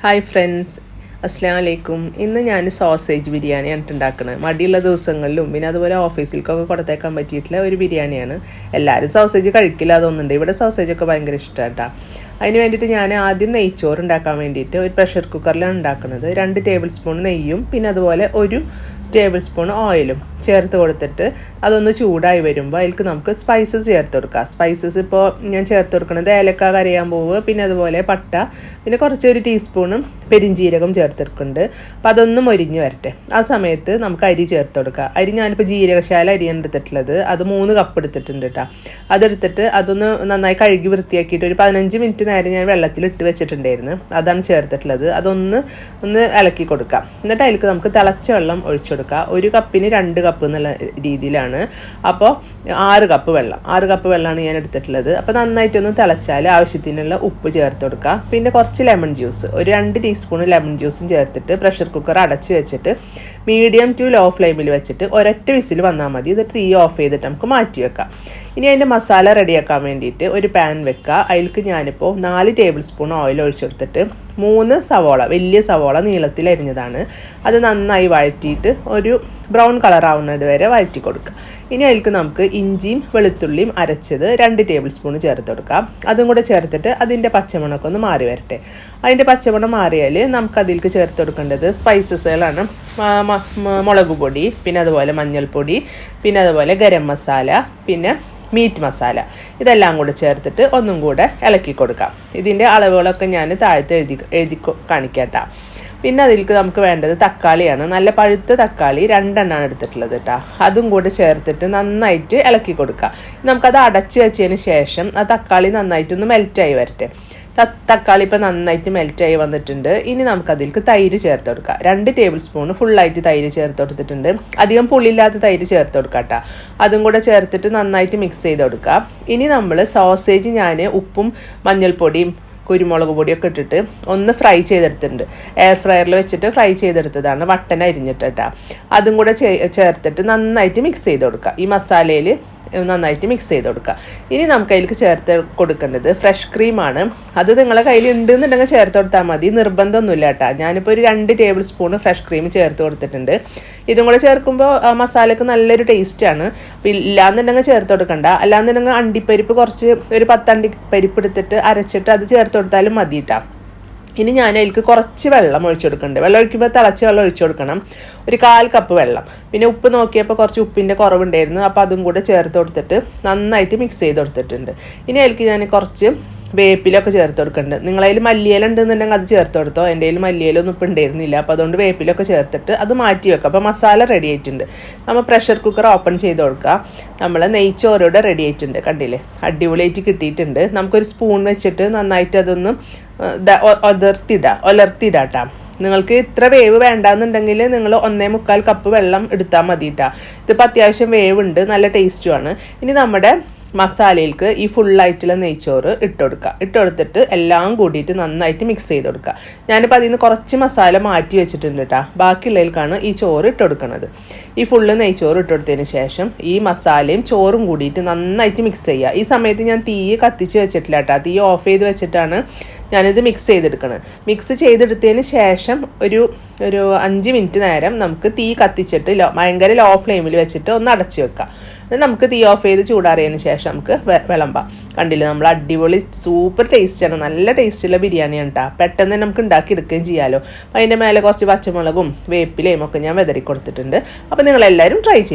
Hi friends അസ്സാം വലൈക്കും ഇന്ന് ഞാൻ സോസേജ് ബിരിയാണിയാണ് ഉണ്ടാക്കുന്നത് മടിയുള്ള ദിവസങ്ങളിലും പിന്നെ അതുപോലെ ഓഫീസിലേക്കൊക്കെ കൊടുത്തേക്കാൻ പറ്റിയിട്ടുള്ള ഒരു ബിരിയാണിയാണ്. എല്ലാവരും സോസേജ് കഴിക്കില്ല അതൊന്നുണ്ട് ഇവിടെ സോസേജൊക്കെ ഭയങ്കര ഇഷ്ടമാണ് കേട്ടോ അതിന് വേണ്ടിയിട്ട് ഞാൻ ആദ്യം നെയ്ച്ചോറ് ഉണ്ടാക്കാൻ വേണ്ടിയിട്ട് ഒരു പ്രഷർ കുക്കറിലാണ് ഉണ്ടാക്കുന്നത്. രണ്ട് ടേബിൾ സ്പൂൺ നെയ്യും പിന്നെ അതുപോലെ ഒരു ടേബിൾ സ്പൂൺ ഓയിലും ചേർത്ത് കൊടുത്തിട്ട് അതൊന്ന് ചൂടായി വരുമ്പോൾ അതിലേക്ക് നമുക്ക് സ്പൈസസ് ചേർത്ത് കൊടുക്കാം. സ്പൈസസ് ഇപ്പോൾ ഞാൻ ചേർത്ത് കൊടുക്കുന്നത് ഏലക്ക കരയാൻ പോവുക പിന്നെ അതുപോലെ പട്ട പിന്നെ കുറച്ച് ഒരു ടീസ്പൂണും പെരിഞ്ജീരകം ചേർത്തെടുക്കുന്നുണ്ട് അപ്പോൾ അതൊന്ന് മൊരിഞ്ഞ് വരട്ടെ. ആ സമയത്ത് നമുക്ക് അരി ചേർത്ത് കൊടുക്കാം. അരി ഞാനിപ്പോൾ ജീരകശാല അരിയാണ് എടുത്തിട്ടുള്ളത്. അത് മൂന്ന് കപ്പ് എടുത്തിട്ടുണ്ട് കേട്ടോ അതെടുത്തിട്ട് അതൊന്ന് നന്നായി കഴുകി വൃത്തിയാക്കിയിട്ട് ഒരു പതിനഞ്ച് മിനിറ്റ് നേരം ഞാൻ വെള്ളത്തിൽ ഇട്ട് വെച്ചിട്ടുണ്ടായിരുന്നു. അതാണ് ചേർത്തിട്ടുള്ളത്. അതൊന്ന് ഒന്ന് ഇളക്കി കൊടുക്കാം. എന്നിട്ട് അതിലേക്ക് നമുക്ക് തിളച്ച വെള്ളം ഒഴിച്ചു കൊടുക്കുക ഒരു കപ്പിന് രണ്ട് കപ്പ് എന്നുള്ള രീതിയിലാണ്. അപ്പോൾ ആറ് കപ്പ് വെള്ളം. ആറ് കപ്പ് വെള്ളമാണ് ഞാൻ എടുത്തിട്ടുള്ളത്. അപ്പോൾ നന്നായിട്ടൊന്ന് തിളച്ചാൽ ആവശ്യത്തിനുള്ള ഉപ്പ് ചേർത്ത് കൊടുക്കുക പിന്നെ കുറച്ച് ലെമൺ ജ്യൂസ്. ഒരു രണ്ട് ടീസ്പൂൺ ലെമൺ ജ്യൂസും ചേർത്തിട്ട് പ്രഷർ കുക്കർ അടച്ച് വെച്ചിട്ട് മീഡിയം ടു ലോ ഫ്ലെയിമിൽ വെച്ചിട്ട് ഒരൊറ്റ വിസിൽ വന്നാൽ മതി. ഇത് തീ ഓഫ് ചെയ്തിട്ട് നമുക്ക് മാറ്റി വെക്കാം. ഇനി അതിന്റെ മസാല റെഡിയാക്കാൻ വേണ്ടിയിട്ട് ഒരു പാൻ വെക്കുക അതിലേക്ക് ഞാനിപ്പോൾ നാല് ടേബിൾ സ്പൂൺ ഓയിൽ ഒഴിച്ചെടുത്തിട്ട് മൂന്ന് സവോള വലിയ സവോള നീളത്തിൽ അരിഞ്ഞതാണ്. അത് നന്നായി വഴറ്റിയിട്ട് ഒരു ബ്രൗൺ കളർ ആവുന്നത് വരെ വഴറ്റി കൊടുക്കുക. ഇനി അതിൽക്ക് നമുക്ക് ഇഞ്ചിയും വെളുത്തുള്ളിയും അരച്ചത് രണ്ട് ടേബിൾ സ്പൂൺ ചേർത്ത് കൊടുക്കാം. അതും കൂടെ ചേർത്തിട്ട് അതിന്റെ പച്ചമണമൊക്കെ ഒന്ന് മാറി വരട്ടെ. അതിന്റെ പച്ചമണം മാറിയാൽ നമുക്ക് അതിൽക്ക് ചേർത്ത് കൊടുക്കേണ്ടത് സ്പൈസസുകളാണ്. മുളക് പൊടി പിന്നെ അതുപോലെ മഞ്ഞൾപ്പൊടി പിന്നെ അതുപോലെ ഗരം മസാല പിന്നെ മീറ്റ് മസാല. ഇതെല്ലാം കൂടെ ചേർത്തിട്ട് ഒന്നും കൂടെ ഇളക്കി കൊടുക്കാം. ഇതിന്റെ അളവുകളൊക്കെ ഞാൻ താഴത്ത് എഴുതി എഴുതി കാണിക്കാട്ടാ. പിന്നെ അതിലേക്ക് നമുക്ക് വേണ്ടത് തക്കാളിയാണ്. നല്ല പഴുത്ത തക്കാളി രണ്ടെണ്ണമാണ് എടുത്തിട്ടുള്ളത് കേട്ടോ അതും കൂടെ ചേർത്തിട്ട് നന്നായിട്ട് ഇളക്കി കൊടുക്കുക നമുക്കത് അടച്ച് വെച്ചതിന് ശേഷം ആ തക്കാളി നന്നായിട്ടൊന്ന് മെൽറ്റായി വരട്ടെ. തക്കാളി ഇപ്പോൾ നന്നായിട്ട് മെൽറ്റായി വന്നിട്ടുണ്ട്. ഇനി നമുക്കതിലേക്ക് തൈര് ചേർത്ത് കൊടുക്കാം. രണ്ട് ടേബിൾ സ്പൂൺ ഫുള്ളായിട്ട് തൈര് ചേർത്ത് കൊടുത്തിട്ടുണ്ട്. അധികം പുളിയില്ലാത്ത തൈര് ചേർത്ത് കൊടുക്കാം കേട്ടോ അതും കൂടെ ചേർത്തിട്ട് നന്നായിട്ട് മിക്സ് ചെയ്ത് കൊടുക്കുക ഇനി നമ്മൾ സോസേജ് ഞാൻ ഉപ്പും മഞ്ഞൾപ്പൊടിയും കുരുമുളക് പൊടിയൊക്കെ ഇട്ടിട്ട് ഒന്ന് ഫ്രൈ ചെയ്തെടുത്തിട്ടുണ്ട്. എയർ ഫ്രയറിൽ വെച്ചിട്ട് ഫ്രൈ ചെയ്തെടുത്തതാണ് വട്ടൻ അരിഞ്ഞിട്ട് കേട്ടോ അതും കൂടെ ചേർത്തിട്ട് നന്നായിട്ട് മിക്സ് ചെയ്ത് കൊടുക്കുക. ഈ മസാലയിൽ നന്നായിട്ട് മിക്സ് ചെയ്ത് കൊടുക്കുക. ഇനി നമുക്ക് അതിലേക്ക് ചേർത്ത് കൊടുക്കേണ്ടത് ഫ്രഷ് ക്രീമാണ് അത് നിങ്ങളെ കയ്യിൽ ഉണ്ടെന്നുണ്ടെങ്കിൽ ചേർത്ത് കൊടുത്താൽ മതി. നിർബന്ധമൊന്നുമില്ല കേട്ടോ. ഞാനിപ്പോൾ ഒരു രണ്ട് ടേബിൾ സ്പൂൺ ഫ്രഷ് ക്രീം ചേർത്ത് കൊടുത്തിട്ടുണ്ട്. ഇതും കൂടെ ചേർക്കുമ്പോൾ മസാലയ്ക്ക് നല്ലൊരു ടേസ്റ്റാണ് അപ്പോൾ ഇല്ലാന്നുണ്ടെങ്കിൽ ചേർത്ത് കൊടുക്കണ്ട. അല്ലാന്നുണ്ടെങ്കിൽ അണ്ടിപ്പരിപ്പ് കുറച്ച് ഒരു പത്തണ്ടി പരിപ്പ് എടുത്തിട്ട് അരച്ചിട്ട് അത് ചേർത്ത് കൊടുത്താലും മതി കേട്ടോ ഇനി ഞാൻ അതിലേക്ക് കുറച്ച് വെള്ളം ഒഴിച്ചു കൊടുക്കുന്നുണ്ട് വെള്ളം ഒഴിക്കുമ്പോൾ തിളച്ച് വെള്ളം ഒഴിച്ചു കൊടുക്കണം ഒരു കാൽ കപ്പ് വെള്ളം. പിന്നെ ഉപ്പ് നോക്കിയപ്പോൾ കുറച്ച് ഉപ്പിന്റെ കുറവുണ്ടായിരുന്നു. അപ്പോൾ അതും കൂടെ ചേർത്ത് കൊടുത്തിട്ട് നന്നായിട്ട് മിക്സ് ചെയ്ത് കൊടുത്തിട്ടുണ്ട്. ഇനി അതിലേക്ക് ഞാൻ കുറച്ച് വേപ്പിലൊക്കെ ചേർത്ത് കൊടുക്കുന്നുണ്ട് നിങ്ങളതിൽ മല്ലിയില ഉണ്ടെന്നുണ്ടെങ്കിൽ അത് ചേർത്ത് കൊടുത്തോ? എന്റെ കയ്യിൽ മല്ലിയിലൊന്നും ഇപ്പം ഉണ്ടായിരുന്നില്ല. അപ്പോൾ അതുകൊണ്ട് വേപ്പിലൊക്കെ ചേർത്തിട്ട് അത് മാറ്റി വെക്കാം. അപ്പോൾ മസാല റെഡി ആയിട്ടുണ്ട്. നമ്മൾ പ്രഷർ കുക്കർ ഓപ്പൺ ചെയ്ത് കൊടുക്കുക നമ്മൾ നെയ്ച്ചോറോടെ റെഡി ആയിട്ടുണ്ട്. കണ്ടില്ലേ? അടിപൊളിയായിട്ട് കിട്ടിയിട്ടുണ്ട്. നമുക്കൊരു സ്പൂൺ വെച്ചിട്ട് നന്നായിട്ട് അതൊന്ന് ഒതിർത്തിടാം ഒലർത്തിടാട്ടാ. നിങ്ങൾക്ക് ഇത്ര വേവ് വേണ്ടാന്നുണ്ടെങ്കിൽ നിങ്ങൾ ഒന്നേ മുക്കാൽ കപ്പ് വെള്ളം എടുത്താൽ മതിയിട്ടാ ഇതിപ്പോൾ അത്യാവശ്യം വേവ് ഉണ്ട് നല്ല ടേസ്റ്റുമാണ് ഇനി നമ്മുടെ മസാലയിലേക്ക് ഈ ഫുള്ളായിട്ടുള്ള നെയ്ച്ചോറ് ഇട്ട് കൊടുക്കുക ഇട്ട് കൊടുത്തിട്ട് എല്ലാം കൂടിയിട്ട് നന്നായിട്ട് മിക്സ് ചെയ്ത് കൊടുക്കുക ഞാനിപ്പോൾ അതിൽ നിന്ന് കുറച്ച് മസാല മാറ്റി വെച്ചിട്ടുണ്ട് കേട്ടോ ബാക്കിയുള്ളതിലേക്കാണ് ഈ ചോറ് ഇട്ട് കൊടുക്കുന്നത് ഈ ഫുള്ള് നെയ്ച്ചോറ് ഇട്ട് കൊടുത്തതിന് ശേഷം ഈ മസാലയും ചോറും കൂടിയിട്ട് നന്നായിട്ട് മിക്സ് ചെയ്യുക ഈ സമയത്ത് ഞാൻ തീ കത്തിച്ച് വെച്ചിട്ടില്ല കേട്ടോ തീ ഓഫ് ചെയ്ത് വെച്ചിട്ടാണ് ഞാനിത് മിക്സ് ചെയ്തെടുക്കണം. മിക്സ് ചെയ്തെടുത്തതിന് ശേഷം ഒരു ഒരു അഞ്ച് മിനിറ്റ് നേരം നമുക്ക് തീ കത്തിച്ചിട്ട് ലോ ഭയങ്കര ലോ ഫ്ലെയിമിൽ വെച്ചിട്ട് ഒന്ന് അടച്ച് വെക്കാം. എന്നിട്ട് നമുക്ക് തീ ഓഫ് ചെയ്ത് ചൂടാറിയതിന് ശേഷം നമുക്ക് വിളമ്പാം. കണ്ടില്ല നമ്മൾ അടിപൊളി സൂപ്പർ ടേസ്റ്റാണ് നല്ല ടേസ്റ്റുള്ള ബിരിയാണിയാണ് കേട്ടോ പെട്ടെന്ന് തന്നെ നമുക്ക് ഉണ്ടാക്കി എടുക്കുകയും ചെയ്യാമല്ലോ അപ്പോൾ അതിന്റെ മേലെ കുറച്ച് പച്ചമുളകും വേപ്പിലയും ഒക്കെ ഞാൻ വിതറി കൊടുത്തിട്ടുണ്ട് അപ്പോൾ നിങ്ങളെല്ലാവരും ട്രൈ ചെയ്തു